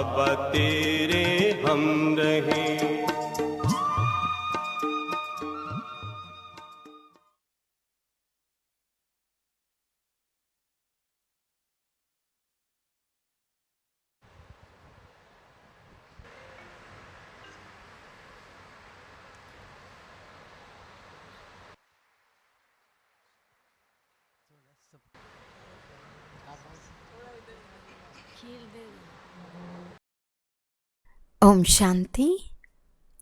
बाबा तेरे हम रहे। ఓం శాంతి.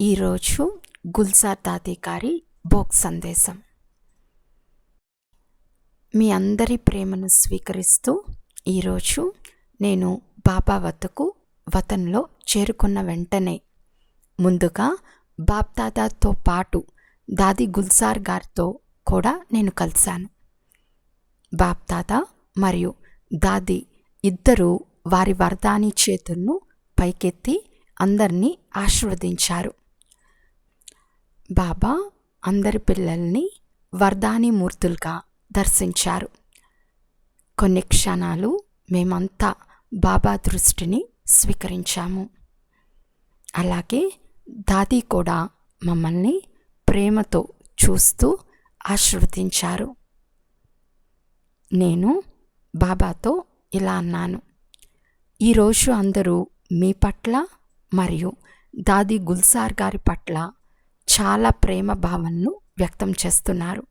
ఈరోజు గుల్సార్ దాది గారి బోక్ సందేశం. మీ అందరి ప్రేమను స్వీకరిస్తూ ఈరోజు నేను బాబా వద్దకు వతంలో చేరుకున్న వెంటనే ముందుగా బాప్దాదాతో పాటు దాది గుల్సార్ గారితో కూడా నేను కలిశాను. బాప్దాదా మరియు దాది ఇద్దరూ వారి వరదాని చేతులను పైకెత్తి అందరినీ ఆశీర్వదించారు. బాబా అందరి పిల్లల్ని వరదాని మూర్తులుగా దర్శించారు. కొన్ని క్షణాలు మేమంతా బాబా దృష్టిని స్వీకరించాము. అలాగే దాది కూడా మమ్మల్ని ప్రేమతో చూస్తూ ఆశీర్వదించారు. నేను బాబాతో ఇలా అన్నాను ఈరోజు అందరూ మీ పట్ల మరియు దాది గుల్సార్ గారి పట్ల చాలా ప్రేమ భావనను వ్యక్తం చేస్తున్నారు.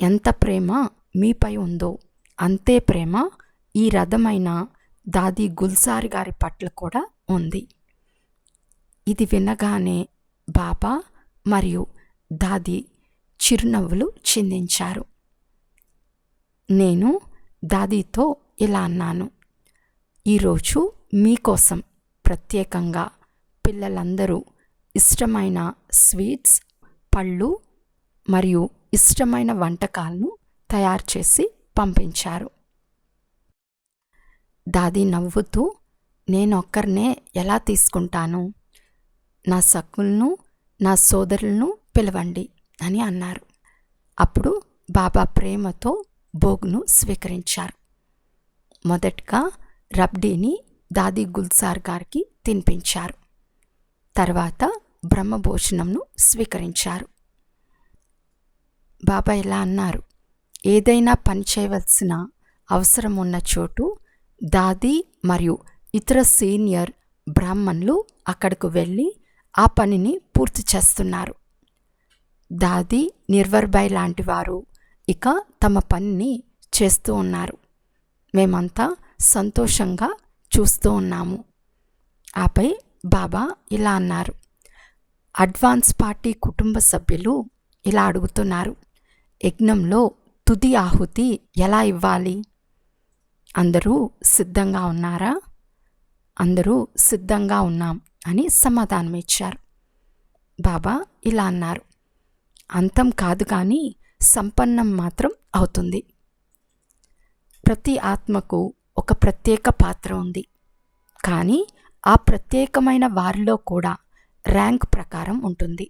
ఎంత ప్రేమ మీపై ఉందో అంతే ప్రేమ ఈ రథమైన దాది గుల్సార్ గారి పట్ల కూడా ఉంది. ఇది వినగానే బాబా మరియు దాది చిరునవ్వులు చిందించారు. నేను దాదీతో ఇలా అన్నాను ఈరోజు మీకోసం ప్రత్యేకంగా పిల్లలందరూ ఇష్టమైన స్వీట్స్ పళ్ళు మరియు ఇష్టమైన వంటకాలను తయారు చేసి పంపించారు. దాది నవ్వుతూ నేను ఒక్కరినే ఎలా తీసుకుంటాను? నా సక్కులను నా సోదరులను పిలవండి అని అన్నారు. అప్పుడు బాబా ప్రేమతో భోగ్ను స్వీకరించారు. మొదటగా రబ్డీని దాది గుల్సార్ గారికి తినిపించారు. తర్వాత బ్రహ్మభోజనంను స్వీకరించారు. బాబా ఇలా అన్నారు ఏదైనా పని చేయవలసిన అవసరం ఉన్న చోటు దాది మరియు ఇతర సీనియర్ బ్రాహ్మణులు అక్కడకు వెళ్ళి ఆ పనిని పూర్తి చేస్తున్నారు. దాది నిర్వర్బాయ్ లాంటి వారు ఇక తమ పనిని చేస్తూ ఉన్నారు. మేమంతా సంతోషంగా చూస్తూ ఉన్నాము. ఆపై బాబా ఇలా అన్నారు. అడ్వాన్స్ పార్టీ కుటుంబ సభ్యులు ఇలా అడుగుతున్నారు. యజ్ఞంలో తుది ఆహుతి ఎలా ఇవ్వాలి? అందరూ సిద్ధంగా ఉన్నారా? అందరూ సిద్ధంగా ఉన్నాం అని సమాధానం ఇచ్చారు. బాబా ఇలా అన్నారు. అంతం కాదు కానీ సంపన్నం మాత్రం అవుతుంది. ప్రతి ఆత్మకు ఒక ప్రత్యేక పాత్ర ఉంది. కానీ ఆ ప్రత్యేకమైన వారిలో కూడా ర్యాంక్ ప్రకారం ఉంటుంది.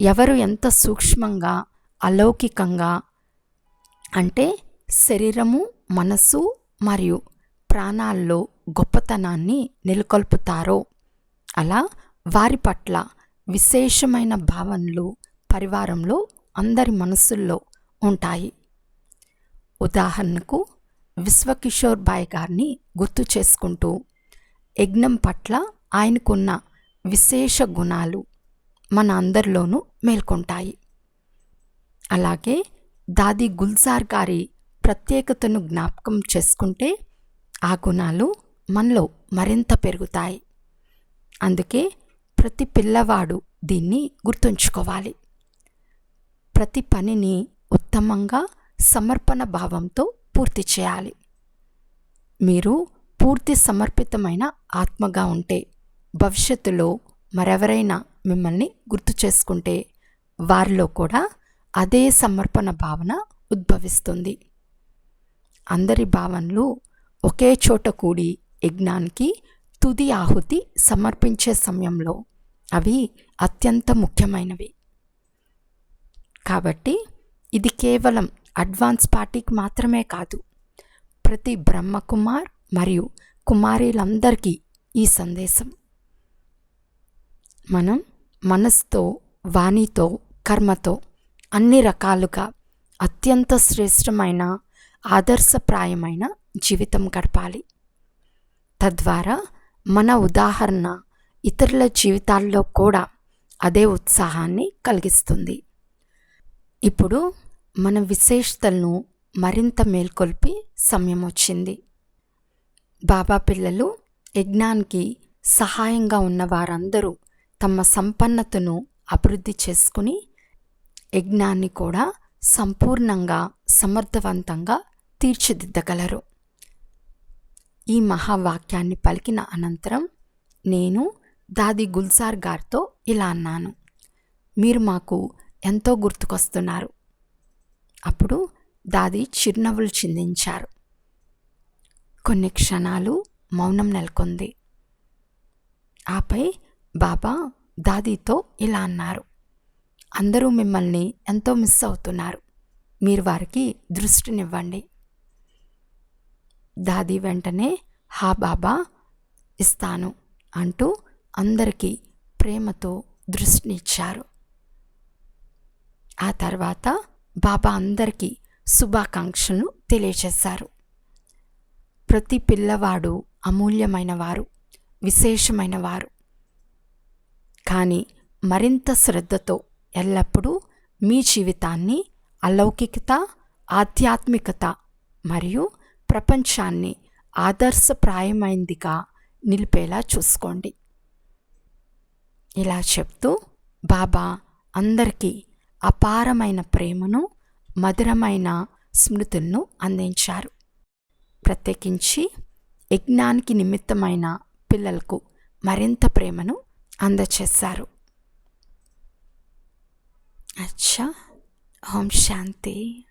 ఎవరు ఎంత సూక్ష్మంగా అలౌకికంగా అంటే శరీరము మనసు మరియు ప్రాణాల్లో గొప్పతనాన్ని నెలకొల్పుతారో అలా వారి పట్ల విశేషమైన భావనలు పరివారంలో అందరి మనసుల్లో ఉంటాయి. ఉదాహరణకు విశ్వకిషోర్ బాయ్ గారిని గుర్తు చేసుకుంటూ యజ్ఞం పట్ల ఆయనకున్న విశేష గుణాలు మన అందరిలోనూ మేల్కొంటాయి. అలాగే దాది గుల్జార్ గారి ప్రత్యేకతను జ్ఞాపకం చేసుకుంటే ఆ గుణాలు మనలో మరింత పెరుగుతాయి. అందుకే ప్రతి పిల్లవాడు దీన్ని గుర్తుంచుకోవాలి. ప్రతి పనిని ఉత్తమంగా సమర్పణ భావంతో పూర్తి చేయాలి మీరు పూర్తి సమర్పితమైన ఆత్మగా ఉంటే భవిష్యత్తులో మరెవరైనా మిమ్మల్ని గుర్తు చేసుకుంటే వారిలో కూడా అదే సమర్పణ భావన ఉద్భవిస్తుంది. అందరి భావనలు ఒకే చోట కూడి యజ్ఞానికి తుది ఆహుతి సమర్పించే సమయంలో అవి అత్యంత ముఖ్యమైనవి. కాబట్టి ఇది కేవలం అడ్వాన్స్ పార్టీకి మాత్రమే కాదు ప్రతి బ్రహ్మకుమార్ మరియు కుమారీలందరికీ ఈ సందేశం. మనం మనసుతో వాణితో కర్మతో అన్ని రకాలుగా అత్యంత శ్రేష్టమైన ఆదర్శప్రాయమైన జీవితం గడపాలి. తద్వారా మన ఉదాహరణ ఇతరుల జీవితాల్లో కూడా అదే ఉత్సాహాన్ని కలిగిస్తుంది. ఇప్పుడు మన విశేషతలను మరింత మేల్కొల్పి సమయం వచ్చింది. బాబా పిల్లలు యజ్ఞానికి సహాయంగా ఉన్న వారందరూ తమ సంపన్నతను అభివృద్ధి చేసుకుని యజ్ఞాన్ని కూడా సంపూర్ణంగా సమర్థవంతంగా తీర్చిదిద్దగలరు. ఈ మహావాక్యాన్ని పలికిన అనంతరం నేను దాది గుల్జార్ గారితో ఇలా అన్నాను. మీరు మాకు ఎంతో గుర్తుకొస్తున్నారు. అప్పుడు దాది చిరునవ్వులు చిందించారు. కొన్ని క్షణాలు మౌనం నెలకొంది. ఆపై బాబా దాదీతో ఇలా అన్నారు. అందరూ మిమ్మల్ని ఎంతో మిస్ అవుతున్నారు. మీరు వారికి దృష్టినివ్వండి. దాది వెంటనే హా బాబా ఇస్తాను అంటూ అందరికీ ప్రేమతో దృష్టినిచ్చారు. ఆ తర్వాత బాబా అందరికీ శుభాకాంక్షలను తెలియజేశారు. ప్రతి పిల్లవాడు అమూల్యమైన వారు విశేషమైన వారు. కానీ మరింత శ్రద్ధతో ఎల్లప్పుడూ మీ జీవితాన్ని అలౌకికత ఆధ్యాత్మికత మరియు ప్రపంచాన్ని ఆదర్శప్రాయమైందిగా నిలిపేలా చూసుకోండి. ఇలా చెప్తూ బాబా అందరికీ అపారమైన ప్రేమను మధురమైన స్మృతులను అందించారు. ప్రత్యేకించి యజ్ఞానికి నిమిత్తమైన పిల్లలకు మరింత ప్రేమను అందచేశారు. అచ్చా ఓం శాంతి.